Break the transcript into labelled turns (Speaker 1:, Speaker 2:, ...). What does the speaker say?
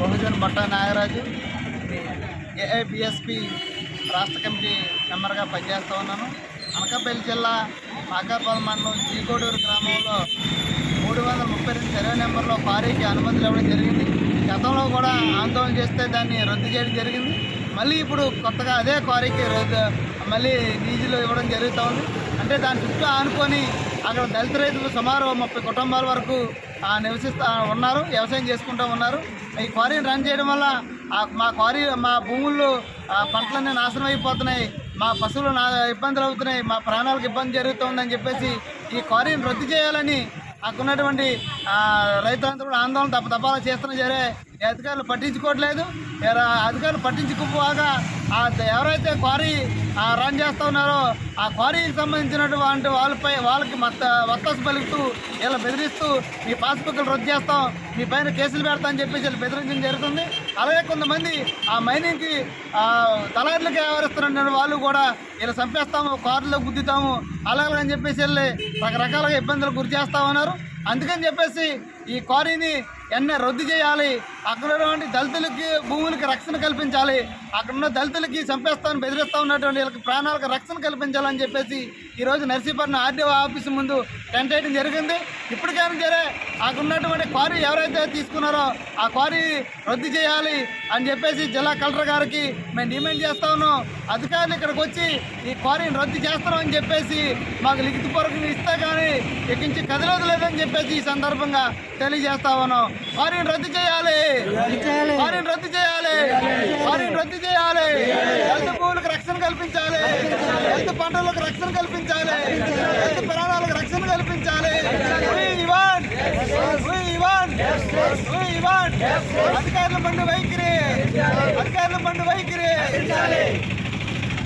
Speaker 1: బహుజన్ బట్ట నాగరాజు. ఏఐబిఎస్పి రాష్ట్ర కమిటీ మెంబర్గా పనిచేస్తూ ఉన్నాను. అనకాపల్లి జిల్లా మాకాపల్లి మండలం జీకోడూరు గ్రామంలో మూడు వందల ముప్పై రెండు సర్వే నెంబర్లో క్వారీకి అనుమతులు ఇవ్వడం జరిగింది. గతంలో కూడా ఆందోళన చేస్తే దాన్ని రద్దు చేయడం జరిగింది. మళ్ళీ ఇప్పుడు కొత్తగా అదే క్వారీకి రద్దు మళ్ళీ లీజులు ఇవ్వడం జరుగుతూ ఉంది. అంటే దాని చుట్టూ ఆనుకొని అక్కడ దళిత రైతులు సుమారు ముప్పై కుటుంబాల వరకు నివసిస్తూ ఉన్నారు వ్యవసాయం చేసుకుంటూ ఉన్నారు. ఈ క్వారీని రన్ చేయడం వల్ల మా క్వారీ మా భూముల్లో పంటలన్నీ నాశనం అయిపోతున్నాయి. మా పశువులు నా ఇబ్బందులు అవుతున్నాయి. మా ప్రాణాలకు ఇబ్బంది జరుగుతుందని చెప్పేసి ఈ క్వారీని రద్దు చేయాలని అక్కడ ఉన్నటువంటి రైతులందరూ రైతులంతా కూడా ఆందోళన తప్ప తపాలా చేస్తున్న సరే అధికారులు పట్టించుకోవట్లేదు. అధికారులు పట్టించుకోపోగా ఎవరైతే క్వారీ ఆ, రన్ చేస్తూ ఉన్నారో ఆ క్వారీకి సంబంధించినటువంటి వాళ్ళపై వాళ్ళకి మత్త వత్తసు పలుకుతూ వీళ్ళు బెదిరిస్తూ మీ పాస్బుక్లు రద్దు చేస్తాం మీ పైన కేసులు పెడతా అని చెప్పేసి వీళ్ళు బెదిరించడం జరుగుతుంది. అలాగే కొంతమంది ఆ మైనింగ్కి ఆ, దళారులకు వ్యవహరిస్తున్న వాళ్ళు కూడా వీళ్ళు చంపేస్తాము కార్లో గుద్దుతాము అలాగని చెప్పేసి వెళ్ళి రకరకాలుగా ఇబ్బందులు గురి చేస్తా ఉన్నారు. అందుకని చెప్పేసి ఈ క్వారీని ఎన్నే రద్దు చేయాలి అక్కడ ఉన్నటువంటి దళితులకి భూములకి రక్షణ కల్పించాలి. అక్కడ ఉన్న దళితులకి చంపేస్తాను బెదిరిస్తా ఉన్నటువంటి వీళ్ళకి ప్రాణాలకు రక్షణ కల్పించాలని చెప్పేసి ఈరోజు నర్సీపట్నం ఆర్డీఓ ఆఫీసు ముందు టెంట్ వేయడం జరిగింది. ఇప్పటికైనా సరే అక్కడ ఉన్నటువంటి క్వారీ ఎవరైతే తీసుకున్నారో ఆ క్వారీ రద్దు చేయాలి అని చెప్పేసి జిల్లా కలెక్టర్ గారికి మేము డిమాండ్ చేస్తా ఉన్నాం. అధికారులు ఇక్కడికి వచ్చి ఈ క్వారీని రద్దు చేస్తాం అని చెప్పేసి మాకు లిఖితపూర్వకంగా ఇస్తే కానీ ఇక్కడి నుంచి కదలదు లేదని చెప్పేసి ఈ సందర్భంగా తెలియజేస్తా ఉన్నాం. క్వారీని రద్దు చేయాలి. క్వారీని రద్దు చేయాలి. క్వారీని రద్దు చేయాలి. హెల్త్ భూములకు రక్షణ కల్పించాలి. హెల్త్ పంటలకు రక్షణ కల్పించాలి. హెల్త్ ప్రాణాలకు రక్షణ కల్పించాలి. అధికారుల బండి వైఖరి. అధికారుల బండి వైఖరి.